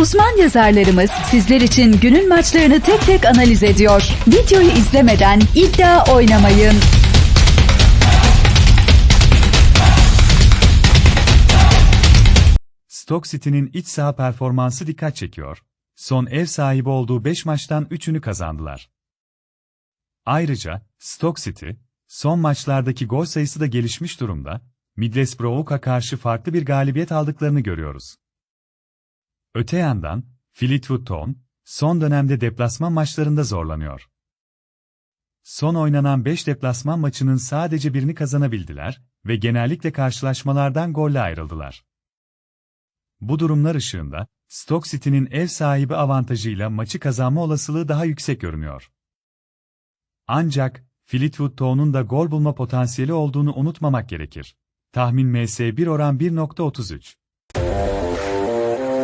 Uzman yazarlarımız sizler için günün maçlarını tek tek analiz ediyor. Videoyu izlemeden iddia oynamayın. Stoke City'nin iç saha performansı dikkat çekiyor. Son ev sahibi olduğu 5 maçtan 3'ünü kazandılar. Ayrıca, Stoke City, son maçlardaki gol sayısı da gelişmiş durumda, Middlesbrough'a karşı farklı bir galibiyet aldıklarını görüyoruz. Öte yandan, Fleetwood Town, son dönemde deplasman maçlarında zorlanıyor. Son oynanan 5 deplasman maçının sadece birini kazanabildiler ve genellikle karşılaşmalardan golle ayrıldılar. Bu durumlar ışığında, Stoke City'nin ev sahibi avantajıyla maçı kazanma olasılığı daha yüksek görünüyor. Ancak, Fleetwood Town'un da gol bulma potansiyeli olduğunu unutmamak gerekir. Tahmin MS1 oran 1.33.